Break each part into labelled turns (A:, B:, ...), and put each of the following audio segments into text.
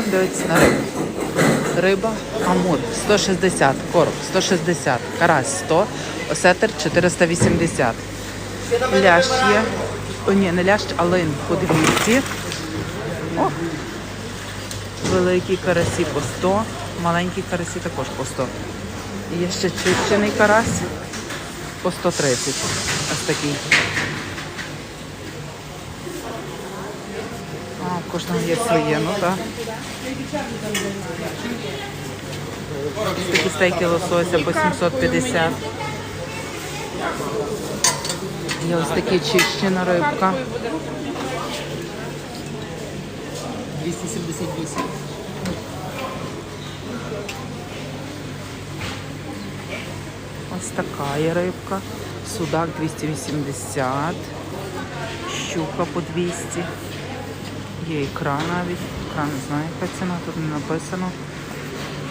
A: Дивитися на рибу. Риба амур 160, короб 160, карась 100, осетр 480. Лящ є. О, ні, не лящ, а лин по 200. О, великі карасі по 100, маленькі карасі також по 100. І Є ще чищений карась по 130. Ось такий. А, у кожного є своє, ну так. Ось такі стейки лосося по 750. Є ось такі чищена рибка.
B: 278.
A: Ось така є рибка. Судак 280. Щука по 200. Є ікра навіть. Ікра не знаю, яка ціна, тут не написано.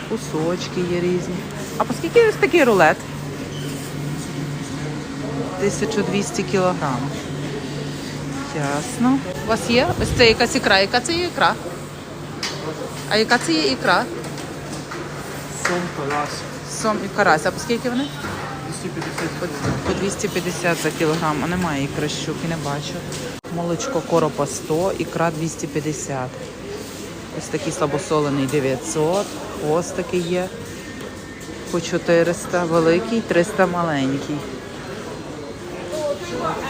A: Кусочки є різні. А по скільки ось такий рулет? 1200 кілограм. Ясно. У вас є ось це якась ікра. Яка це є ікра? А яка це є ікра?
B: Сом, калаш.
A: Сом і карась. А по скільки вони?
B: 250
A: По, по 250 за кілограм, а немає ікри щуки, не бачу. Молочко коропа 100, ікра 250. Ось такий слабосолений 900, хвост такий є по 400, великий, 300 маленький.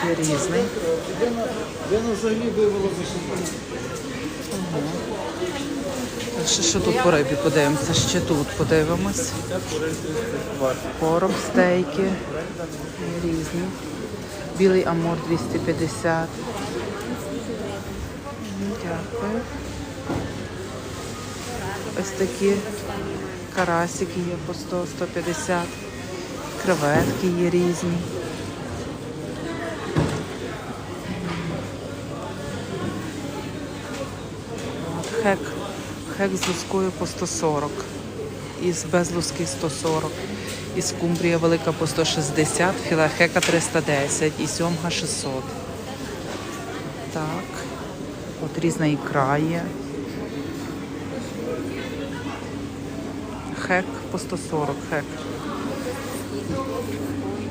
A: Є різний.
B: Вивела
A: що, що тут по рибі подивимося? Ще тут подивимось. Короб, стейки. Різні. Білий амур 250. Дякую. Ось такі карасики є по 100-150. Креветки є різні. Хек. Хек з лускою по 140. Із без луски 140. І скумбрія велика по 160, філе хека 310 і сьомга 600. Так. От різна ікра є. Хек по 140 хек.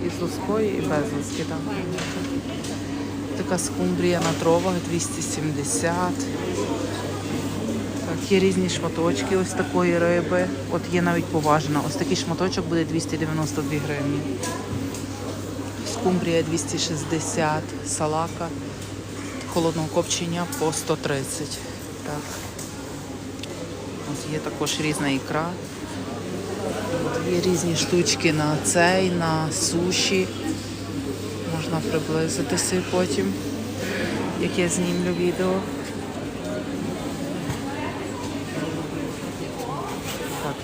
A: І з лускою, і без луски. Так. Така скумбрія на тровах 270. Є різні шматочки ось такої риби. От є навіть поважена. Ось такий шматочок буде 292 гривні. Скумбрія 260, салака холодного копчення по 130. Так. Ось є також різна ікра. От є різні штучки на цей, на суші. Можна приблизитися потім, як я знімлю відео.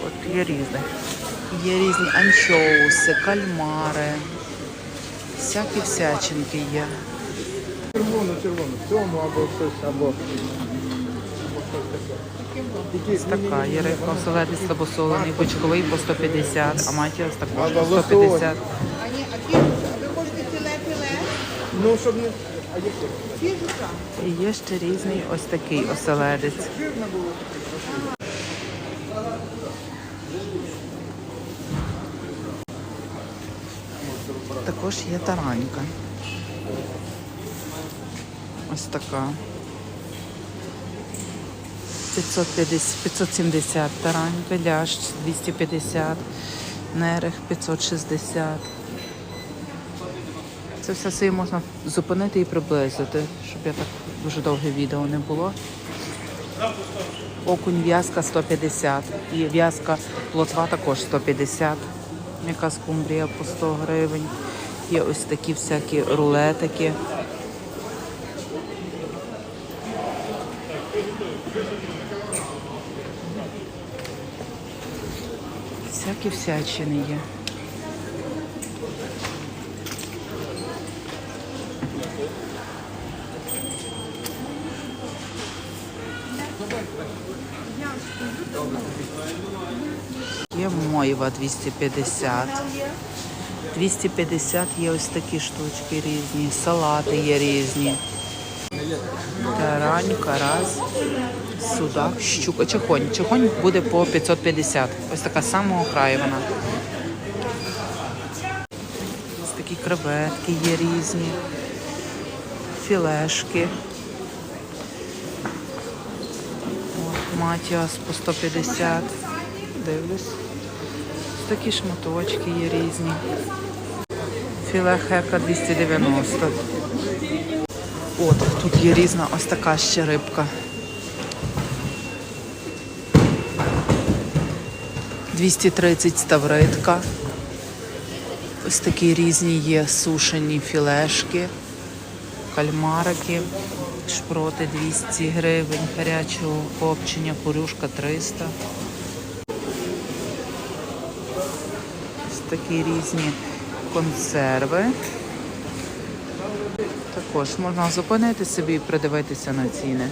A: От є різне. Є різні анчоуси, кальмари, всякі всячинки є.
B: Червоно, червоно. В цьому або щось, або. або щось таке.
A: Ось така є рибка, оселедець слабосолений, бочковий по 150, а матіас також по 150.
C: А ні, а ви хочете філе-філе?
B: Ну, щоб не.
A: І є ще різний ось такий оселедець.
B: Жирно було.
A: Також є таранька. Ось така. 550, 570 таранька, лящ 250, нерех 560. Це все собі можна зупинити і приблизити, щоб я так дуже довге відео не було. Окунь в'язка 150 і в'язка плотва також 150. М'яка скумбрія по 100 гривень. Є ось такі всякі рулетики. Всякі всячини є. Є мойва 250. 250 є ось такі штучки різні, салати є різні. Тарань, карась, судак, щука, чехонь. Чехонь буде по 550. Ось така з самого краю вона. Ось такі креветки є різні, філешки. Матіас по 150. Дивлюсь. Такі шматочки є різні. Філе хека 290. От, тут є різна ось така ще рибка. 230 ставритка. Ось такі різні є сушені філешки, кальмарики, шпроти 200 гривень, гарячого копчення, курюшка 300. Такі різні консерви. Також можна зупинити собі і придивитися на ціни.